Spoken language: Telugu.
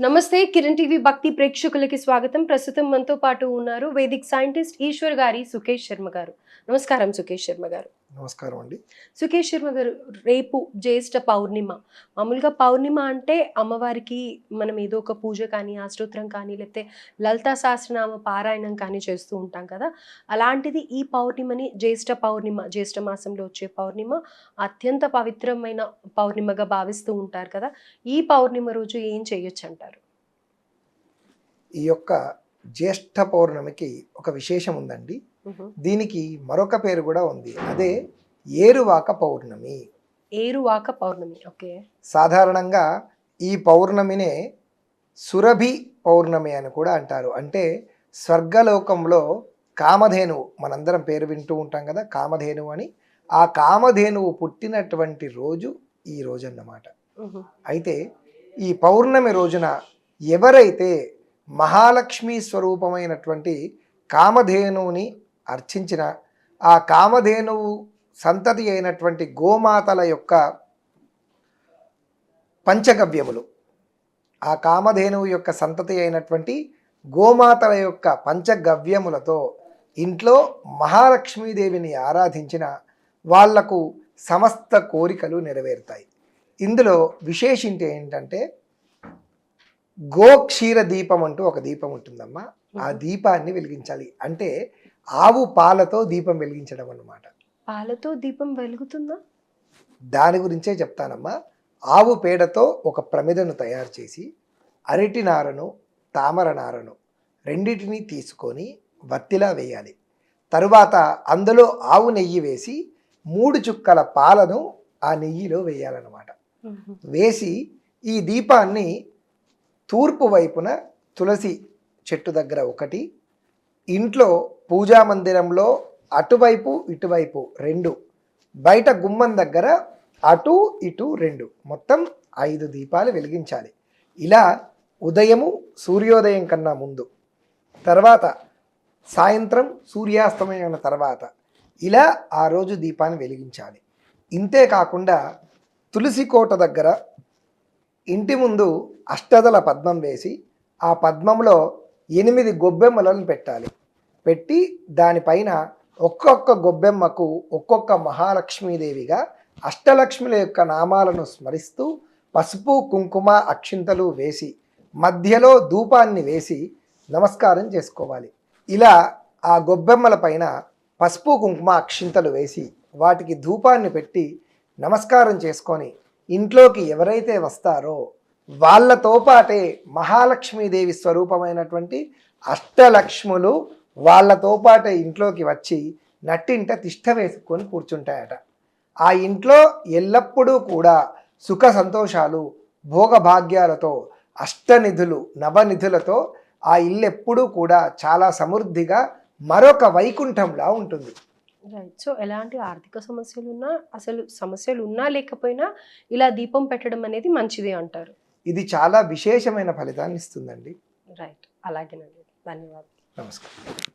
నమస్తే కిరణ్ టీవీ భక్తి ప్రేక్షకులకి స్వాగతం. ప్రస్తుతం మనతో పాటు ఉన్నారు వేదిక్ సైంటిస్ట్ ఈశ్వర్ గారి సుకేష్ శర్మ గారు. నమస్కారం సుకేష్ శర్మ గారు. నమస్కారం అండి. సుకేష్ శర్మ గారు రేపు జ్యేష్ఠ పౌర్ణిమ. మామూలుగా పౌర్ణిమ అంటే అమ్మవారికి మనం ఏదో ఒక పూజ కానీ ఆస్తోత్రం కానీ లేకపోతే లలితా సహస్రనామ పారాయణం కానీ చేస్తూ ఉంటాం కదా. అలాంటిది ఈ పౌర్ణిమని జ్యేష్ఠ పౌర్ణిమ జ్యేష్ఠ మాసంలో వచ్చే పౌర్ణిమ అత్యంత పవిత్రమైన పౌర్ణిమగా భావిస్తూ ఉంటారు కదా. ఈ పౌర్ణిమ రోజు ఏం చేయొచ్చు అంటారు ఈ యొక్క జ్యేష్ఠ పౌర్ణమికి ఒక విశేషం ఉందండి. దీనికి మరొక పేరు కూడా ఉంది. అదే ఏరువాక పౌర్ణమి. ఏరువాక పౌర్ణమి. ఓకే. సాధారణంగా ఈ పౌర్ణమినే సురభి పౌర్ణమి అని కూడా అంటారు. అంటే స్వర్గలోకంలో కామధేనువు మనందరం పేరు వింటూ ఉంటాం కదా కామధేనువు అని. ఆ కామధేనువు పుట్టినటువంటి రోజు ఈ రోజు అన్నమాట అయితే ఈ పౌర్ణమి రోజున ఎవరైతే మహాలక్ష్మి స్వరూపమైనటువంటి కామధేనువుని అర్చించిన ఆ కామధేనువు సంతతి అయినటువంటి గోమాతల యొక్క పంచగవ్యములు. ఆ కామధేనువు యొక్క సంతతి అయినటువంటి గోమాతల యొక్క పంచగవ్యములతో ఇంట్లో మహాలక్ష్మీదేవిని ఆరాధించిన వాళ్ళకు సమస్త కోరికలు నెరవేరుతాయి. ఇందులో విశేషింటి ఏంటంటే గోక్షీర దీపం అంటూ ఒక దీపం ఉంటుందమ్మా. ఆ దీపాన్ని వెలిగించాలి. అంటే ఆవు పాలతో దీపం వెలిగించడం అన్నమాట. పాలతో దీపం వెలుగుతుందా? దాని గురించే చెప్తానమ్మా. ఆవు పేడతో ఒక ప్రమిదను తయారు చేసి అరటి నారను తామర నారను రెండిటిని తీసుకొని వత్తిలా వేయాలి. తరువాత అందులో ఆవు నెయ్యి వేసి మూడు చుక్కల పాలను ఆ నెయ్యిలో వేయాలన్నమాట. వేసి ఈ దీపాన్ని తూర్పు వైపున తులసి చెట్టు దగ్గర ఒకటి. ఇంట్లో పూజా మందిరంలో అటువైపు ఇటువైపు రెండు. బయట గుమ్మం దగ్గర అటు ఇటు రెండు. మొత్తం ఐదు దీపాలు వెలిగించాలి. ఇలా ఉదయము సూర్యోదయం కన్నా ముందు. తర్వాత సాయంత్రం సూర్యాస్తమయం తర్వాత ఇలా ఆ రోజు దీపాన్ని వెలిగించాలి. ఇంతే కాకుండా తులసి కోట దగ్గర ఇంటి ముందు అష్టదల పద్మం వేసి ఆ పద్మంలో ఎనిమిది గొబ్బెమ్మలను పెట్టాలి. పెట్టి దానిపైన ఒక్కొక్క గొబ్బెమ్మకు ఒక్కొక్క మహాలక్ష్మీదేవిగా అష్టలక్ష్ముల యొక్క నామాలను స్మరిస్తూ పసుపు కుంకుమ అక్షింతలు వేసి మధ్యలో ధూపాన్ని వేసి నమస్కారం చేసుకోవాలి. ఇలా ఆ గొబ్బెమ్మల పైన పసుపు కుంకుమ అక్షింతలు వేసి వాటికి ధూపాన్ని పెట్టి నమస్కారం చేసుకొని ఇంట్లోకి ఎవరైతే వస్తారో వాళ్ళతో పాటే మహాలక్ష్మీదేవి స్వరూపమైనటువంటి అష్టలక్ష్ములు వాళ్ళతో పాటే ఇంట్లోకి వచ్చి నట్టింట తిష్ట వేసుకొని కూర్చుంటాయట. ఆ ఇంట్లో ఎల్లప్పుడూ కూడా సుఖ సంతోషాలు భోగభాగ్యాలతో అష్టనిధులు నవనిధులతో ఆ ఇల్లు ఎప్పుడూ కూడా చాలా సమృద్ధిగా మరొక వైకుంఠంలా ఉంటుంది. రైట్ సో ఎలాంటి ఆర్థిక సమస్యలు ఉన్నా అసలు సమస్యలు ఉన్నా లేకపోయినా ఇలా దీపం పెట్టడం అనేది మంచిదే అంటారు. ఇది చాలా విశేషమైన ఫలితాన్ని ఇస్తుందండి. రైట్ అలాగేనండి. ధన్యవాదాలు. నమస్కారం.